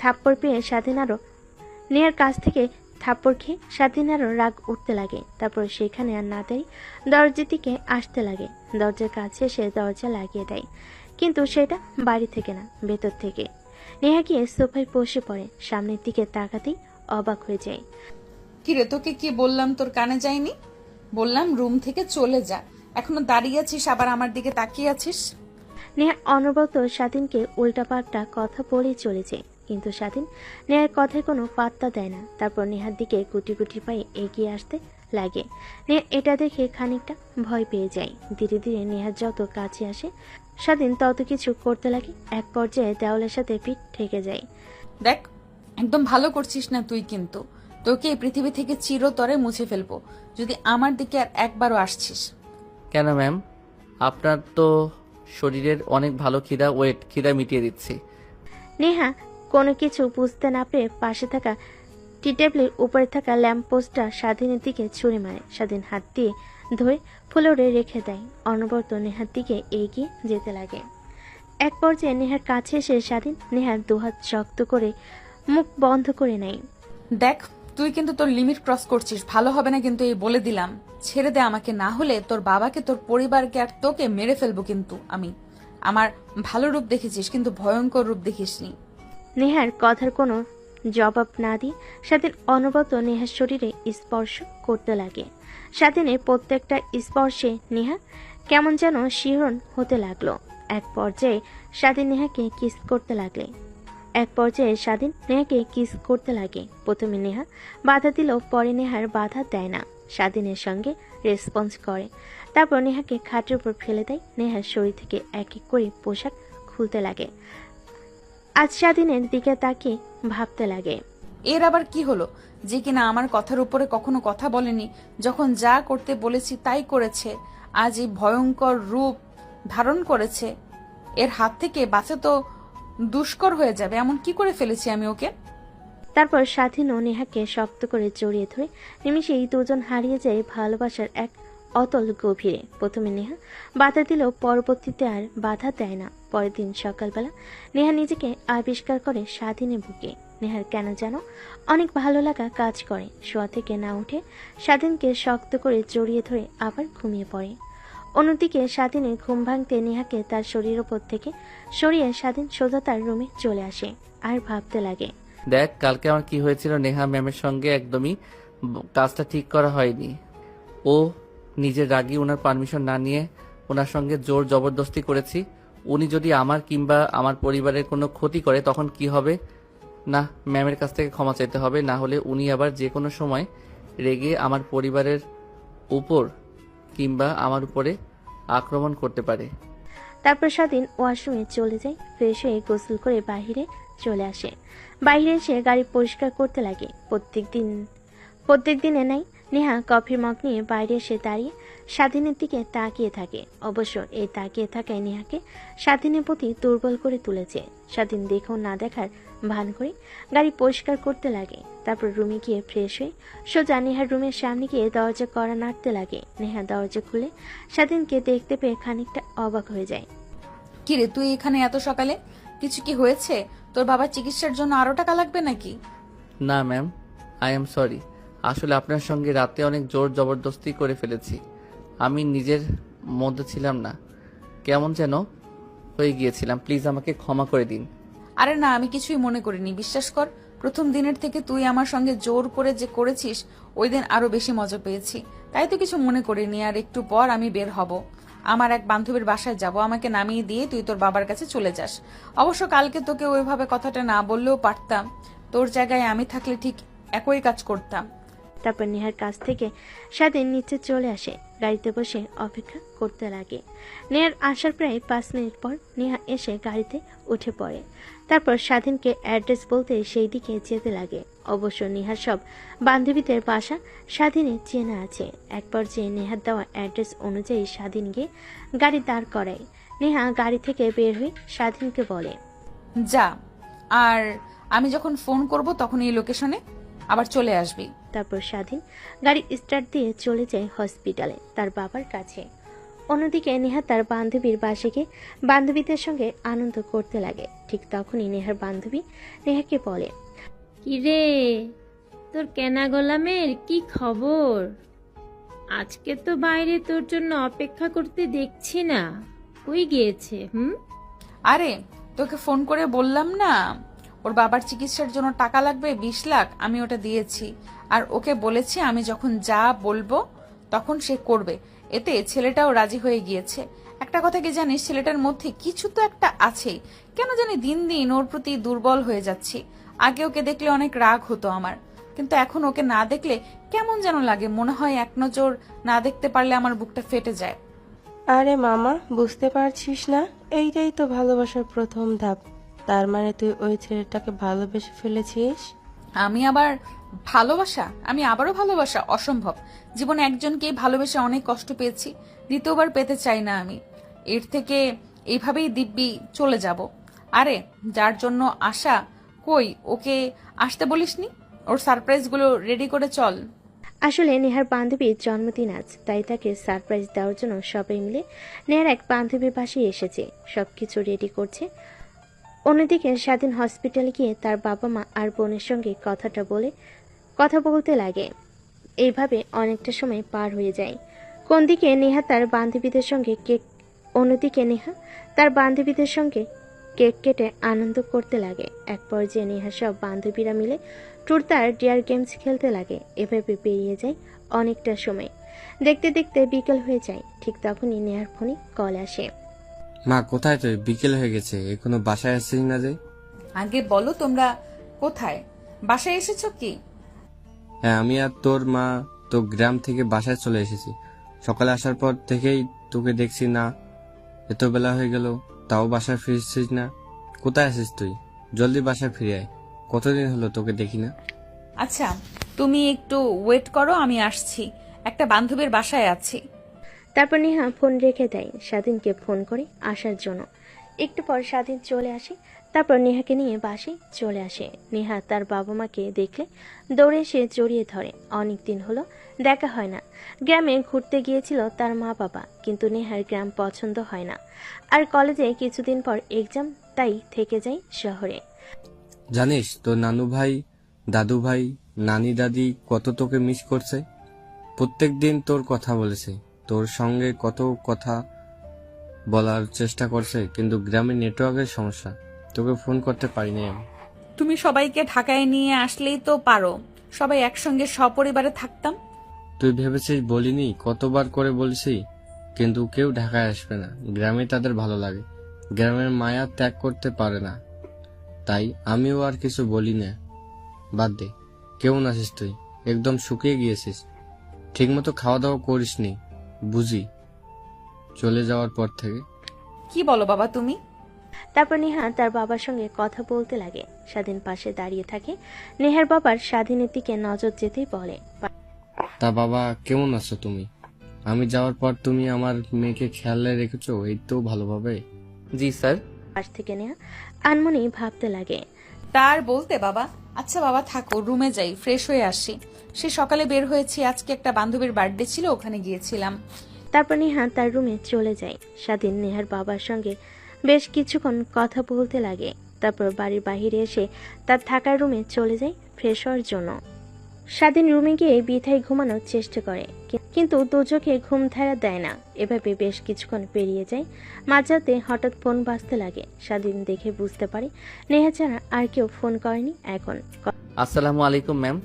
থাপ্পড় পেয়ে স্বাধীন আরও নেহার কাছ থেকে থাপ্পড় খেয়ে স্বাধীন আরও রাগ উঠতে লাগে। তারপর সেখানে আর না দেয় দরজার দিকে আসতে লাগে। দরজার কাছে এসে দরজা লাগিয়ে দেয়। কিন্তু সেটা বাড়ি থেকে না ভেতর থেকে। নেহা গিয়ে সোফায় বসে পড়ে। সামনের দিকে তাকাতেই অবাক হয়ে যায়। কিরে তোকে কি বললাম? তোর কানে যায়নি? বললাম রুম থেকে চলে যা। এখনও দাঁড়িয়ে আছিস আবার আমার দিকে তাকিয়ে আছিস? নেহা অনবরত স্বাধীনকে উল্টাপাল্টা কথা বলেই চলেছে কিন্তু স্বাধীন। নেহার কথায় কোনো পাত্তা দেয় না। তারপর নেহার দিকে গুটি গুটি পায়ে এগিয়ে আসতে লাগে। নেহা এটা দেখে খানিকটা ভয় পেয়ে যায়। ধীরে ধীরে নেহার যত কাছে আসে স্বাধীন তত কিছু করতে লাগে। এক পর্যায়ে দেওয়ালের সাথে পিঠ ঠেকে যায়। দেখ একদম ভালো করছিস না তুই কিন্তু। তোকে এই পৃথিবী থেকে চিরতরে মুছে ফেলব। যদি আমার দিকে আর একবারও আসছিস। কেন ম্যাম? আপনার তো শরীরের অনেক ভালো খিদা ওয়েট খিদা মিটিয়ে দিচ্ছি। নেহা কোনো কিছু বুঝতে না পেরে পাশে থাকা টি টেবিলের উপরে থাকা ল্যাম্প পোস্টটা স্বাধীনের দিকে ছুঁড়ে মারে। স্বাধীন হাত দিয়ে ধরে ফ্লোরে রেখে দেয়। অনবরত নেহার দিকে এগিয়ে যেতে লাগে। এক পর্যায়ে নেহার কাছে এসে স্বাধীন নেহার দুহাত শক্ত করে মুখ বন্ধ করে নেয়। দেখ, তুই কিন্তু তোর লিমিট ক্রস করছিস। ভালো হবে না কিন্তু এই বলে দিলাম। ছেড়ে দে আমাকে, না হলে তোর বাবাকে, তোর পরিবারকে আর তোকে মেরে ফেলব কিন্তু আমি। আমার ভালো রূপ দেখেছিস কিন্তু ভয়ঙ্কর রূপ দেখিসনি। নেহার কথার কোনো জবাব না দিয়ে স্বাধীন অনবরত নেহার শরীরে স্পর্শ করতে লাগে। স্বাধীনের প্রত্যেকটা স্পর্শে নেহা কেমন যেন শিহরণ হতে লাগল। এক পর্যায়ে স্বাধীন নেহাকে কিস করতে লাগলে। এক পর্যায়ে স্বাধীন নেহাকে কিস করতে লাগে। প্রথমে নেহা বাধা দিলেও পরে নেহার বাধা দেয় না। স্বাধীনের সঙ্গে রেসপন্স করে। তারপর নেহাকে খাটের উপর ফেলে দেয়। নেহার শরীর থেকে এক এক করে পোশাক খুলতে লাগে। আজ স্বাধীনের দিকে তাকে ভাবতে লাগে। এর আবার কি হলো? যে কিনা আমার কথার উপরে কখনো কথা বলেনি যখন যা করতে বলেছি তাই করেছে আজ এই ভয়ঙ্কর রূপ ধারণ করেছে এর হাত থেকে বাঁচা তো দুষ্কর হয়ে যাবে এমন কি করে ফেলেছি আমি ওকে? তারপর স্বাধীন ও নেহাকে শক্ত করে জড়িয়ে ধরে নিমিষেই দুজন হারিয়ে যায় ভালোবাসার এক অতল গভীরে প্রথমে নেহা বাধা দিলেও পরবর্তীতে আর বাধা দেয় না। পরের দিন সকালবেলা নেহা নিজেকে আবিষ্কার করে স্বাধীনে বুকে নেহার কেন যেন অনেক ভালো লাগা কাজ করে। শোয়া থেকে না উঠে স্বাধীনকে শক্ত করে জড়িয়ে ধরে আবার ঘুমিয়ে পড়ে। অন্যদিকে স্বাধীনের ঘুম ভাঙতে নেহাকে তার শরীরের ওপর থেকে সরিয়ে স্বাধীন সোজা তার রুমে চলে আসে। আর ভাবতে লাগে। দেখ, কালকে আমার কি হয়েছিল? নেহা ম্যামের সঙ্গে একদমই কাজটা ঠিক করা হয়নি। ও নিজের রাগি ওনার পারমিশন না নিয়ে ওনার সঙ্গে জোর জবরদস্তি করেছি। উনি যদি আমার কিংবা আমার পরিবারের কোনো ক্ষতি করে, তখন কি হবে? না, ম্যামের কাছ থেকে ক্ষমা চাইতে হবে। না হলে উনি আবার যে কোনো সময় রেগে আমার পরিবারের উপর কিংবা আমার উপরে আক্রমণ করতে পারে। তারপর স্বাধীন ওয়াশরুমে চলে যায়, ফ্রেশ হয়ে গোসল করে বাইরে চলে আসে। বাইরে এসে গাড়ি পরিষ্কার করতে লাগে। প্রত্যেক দিন প্রত্যেক দিনে নাই নেহা কফি মগ নিয়ে বাইরে এসে দাঁড়িয়ে স্বাধীনের দিকে তাকিয়ে থাকে। অবশ্য এই তাকিয়ে থাকায় নেহাকে স্বাধীনের প্রতি দুর্বল করে তুলেছে। স্বাধীন দেখেও না দেখার ভান করে গাড়ি পরিষ্কার করতে লাগে। তারপর রুমে গিয়ে ফ্রেশ হয়ে সোজা নেহার রুমের সামনে গিয়ে দরজা করা নাড়তে লাগে। নেহা দরজা খুলে স্বাধীনকে দেখতে পেয়ে খানিকটা অবাক হয়ে যায়। কিরে তুই এখানে এত সকালে? কিছু কি হয়েছে? তোর বাবার চিকিৎসার জন্য আরও টাকা লাগবে নাকি? না ম্যাম আই এম সরি আসলে আপনার সঙ্গে রাতে অনেক জোর জবরদস্তি করে ফেলেছি। আমি নিজের মধ্যে ছিলাম না। কেমন যেন হয়ে গিয়েছিলাম। প্লিজ আমাকে ক্ষমা করে দিন। আরে না, আমি কিছুই মনে করিনি। বিশ্বাস কর, প্রথম দিনের থেকে তুই আমার সঙ্গে জোর করে যে করেছিস, ওই দিন আরও বেশি মজা পেয়েছি। তাই তো কিছু মনে করিনি, আর একটু পর আমি বের হব। আমার এক বান্ধবীর বাসায় যাব। আমাকে নামিয়ে দিয়ে তুই তোর বাবার কাছে চলে যাস। অবশ্য কালকে তোকে ওইভাবে কথাটা না বললেও পারতাম। তোর জায়গায় আমি থাকলে ঠিক একই কাজ করতাম। তারপর নেহার কাছ থেকে স্বাধীন নিচে চলে আসে। গাড়িতে বসে অপেক্ষা করতে লাগে। নেহার আসার প্রায় পাঁচ মিনিট পর নেহা এসে গাড়িতে উঠে পড়ে। তারপর স্বাধীনকে অ্যাড্রেস বলতে সেই দিকে যেতে লাগে। অবশ্য নেহার সব বান্ধবীদের বাসা স্বাধীনে চেনা আছে। এক পর্যায়ে নেহার দেওয়া অ্যাড্রেস অনুযায়ী স্বাধীন গিয়ে গাড়ি দাঁড় করায়। নেহা গাড়ি থেকে বের হয়ে স্বাধীনকে বলে, যা, আর আমি যখন ফোন করব তখন এই লোকেশনে আবার চলে আসবি। তারপর স্বাধীন গাড়ি স্টার্ট দিয়ে চলে যায় হসপিটালে তার বাবার কাছে। অন্যদিকে নেহা তার বান্ধবীর বাসে গিয়ে বান্ধবীদের সঙ্গে আনন্দ করতে লাগে। ঠিক তখনই নেহার বান্ধবী নেহাকে বলে কিরে তোর কেনা গোলামের কি খবর? আজকে তো বাইরে তোর জন্য অপেক্ষা করতে দেখছি না। কই গিয়েছে হুম? আরে তোকে ফোন করে বললাম না। ওর বাবার চিকিৎসার জন্য টাকা লাগবে, বিশ লাখ, আমি ওটা দিয়েছি। আর ওকে বলেছি আমি যখন যা বলব তখন সে করবে। এতে ছেলেটাও রাজি হয়ে গিয়েছে। একটা কথা কি জানিস, ছেলেটার মধ্যে কিছু তো একটা আছেই। কেন জানি দিন দিন ওর প্রতি দুর্বল হয়ে যাচ্ছি। আগে ওকে দেখলে অনেক রাগ হতো আমার। কিন্তু এখন ওকে না দেখলে কেমন যেন লাগে, মনে হয় এক নজর না দেখতে পারলে আমার বুকটা ফেটে যায়। আরে মামা, বুঝতে পারছিস না? এইটাই তো ভালোবাসার প্রথম ধাপ। তার মানে তুই ওই ছেলেটাকে ভালোবেসে ফেলেছিস? আমি আবার ভালোবাসা? আমি আবারও ভালোবাসা? অসম্ভব। জীবনে একজনকেই ভালোবেসে অনেক কষ্ট পেয়েছি দ্বিতীয়বার পেতে চাই না আমি। এর থেকে এইভাবেই দিব্যি চলে যাব। আরে যার জন্য আশা কই? ওকে আসতে বলিসনি? ওর সারপ্রাইজগুলো রেডি করে চল। আসলে নেহার বান্ধবীর জন্মদিন আজ তাই তাকে সারপ্রাইজ দেওয়ার জন্য সবাই মিলে নেহার এক বান্ধবীর পাশে এসেছে। সব কিছু রেডি করছে। অন্যদিকে স্বাধীন হসপিটালে গিয়ে তার বাবা মা আর বোনের সঙ্গে কথাটা বলে, কথা বলতে লাগে। এইভাবে অনেকটা সময় পার হয়ে যায়। কোন দিকে নেহা তার বান্ধবীদের সঙ্গে কেক, অন্যদিকে নেহা তার বান্ধবীদের সঙ্গে কেক কেটে আনন্দ করতে লাগে। এক পর্যায়ে নেহা সব বান্ধবীরা মিলে ট্যুর তার ডিয়ার গেমস খেলতে লাগে। এভাবে পেরিয়ে যায় অনেকটা সময়। দেখতে দেখতে বিকেল হয়ে যায়। ঠিক তখনই নেহার ফোনে কল আসে। মা কোথায় তুই? বিকেল হয়ে গেছে। এখনও বাসায় আসছিস না যে? আগে বলো তোমরা কোথায়? বাসায় এসেছ কি? হ্যাঁ আমি আর তোর মা তো গ্রাম থেকে বাসায় চলে এসেছি। সকালে আসার পর থেকেই তোকে দেখছি না। এত বেলা হয়ে গেল তাও বাসায় ফিরছিস না। কোথায় আছিস তুই? জলদি বাসায় ফিরে আয়। কতদিন হলো তোকে দেখি না? আচ্ছা তুমি একটু ওয়েট করো আমি আসছি। একটা বান্ধবীর বাসায় আছি। তারপর নেহা ফোন রেখে দেয়। স্বাধীনকে ফোন করে আসার জন্য। একটু পর স্বাধীন চলে আসে। তারপর নেহাকে নিয়ে বাসে চলে আসে। নেহা তার বাবা মাকে দেখলে দৌড়ে এসে জড়িয়ে ধরে। অনেক দিন হলো দেখা হয় না। গ্রামে ঘুরতে গিয়েছিল তার মা বাবা কিন্তু নেহার গ্রাম পছন্দ হয় না। আর কলেজে কিছুদিন পর এক্সাম তাই থেকে যায় শহরে। জানিস তোর নানু ভাই দাদু ভাই নানি দাদি কত তোকে মিস করছে? প্রত্যেক দিন তোর কথা বলেছে। তোর সঙ্গে কত কথা বলার চেষ্টা করছে কিন্তু গ্রামে নেটওয়ার্কের সমস্যা। তোকে ফোন করতে পারিনি আমি। তুমি সবাইকে ঢাকায় নিয়ে আসলেই তো পারো। সবাই একসঙ্গে সপরিবারে থাকতাম। তুই ভেবেছিস বলিনি কতবার করে বলছি কিন্তু কেউ ঢাকায় আসবে না। গ্রামে তাদের ভালো লাগে। গ্রামের মায়া ত্যাগ করতে পারে না। তাই আমিও আর কিছু বলি না। বাদ দে। কেমন আছিস তুই? একদম শুকিয়ে গিয়েছিস। ঠিকমতো খাওয়া দাওয়া করিসনি। বুঝি। চলে যাওয়ার পর থেকে। কি বলো বাবা তুমি? তারপর নেহা তার বাবার সঙ্গে কথা বলতে লাগে। স্বাধীন পাশে দাঁড়িয়ে থাকে। নেহার বাবার স্বাধীনের দিকে নজর যেতেই বলে। তা বাবা কেমন আছো তুমি? আমি যাওয়ার পর তুমি আমার মেয়েকে খেয়ালে রেখেছো এই তো ভালোভাবে জি স্যার। পাশ থেকে নেহা আনমনেই ভাবতে লাগে। তার বলতে বাবা আচ্ছা বাবা, থাকো, রুমে যাই ফ্রেশ হয়ে আসি। সে সকালে বের হয়েছি, আজকে একটা বান্ধবীর বার্থডে ছিল, ওখানে গিয়েছিলাম। তারপর নেহা তার রুমে চলে যায়। স্বাধীন নেহার বাবার সঙ্গে বেশ কিছুক্ষণ কথা বলতে লাগে। তারপর বাড়ির বাহিরে এসে তার থাকার রুমে চলে যায় ফ্রেশ হওয়ার জন্য। স্বাধীন রুমে গিয়ে বিথায় ঘুমানোর চেষ্টা করে কিন্তু দুচোখে ঘুম ধারা দেয় না। এভাবে বেশ কিছুক্ষণ পেরিয়ে যায়। মাঝরাতে হঠাৎ ফোন বাজতে লাগে। স্বাধীন দেখে বুঝতে পারে, নেহা ছাড়া আর কেউ ফোন করেনি এখন। আসসালামু আলাইকুম, ম্যাম।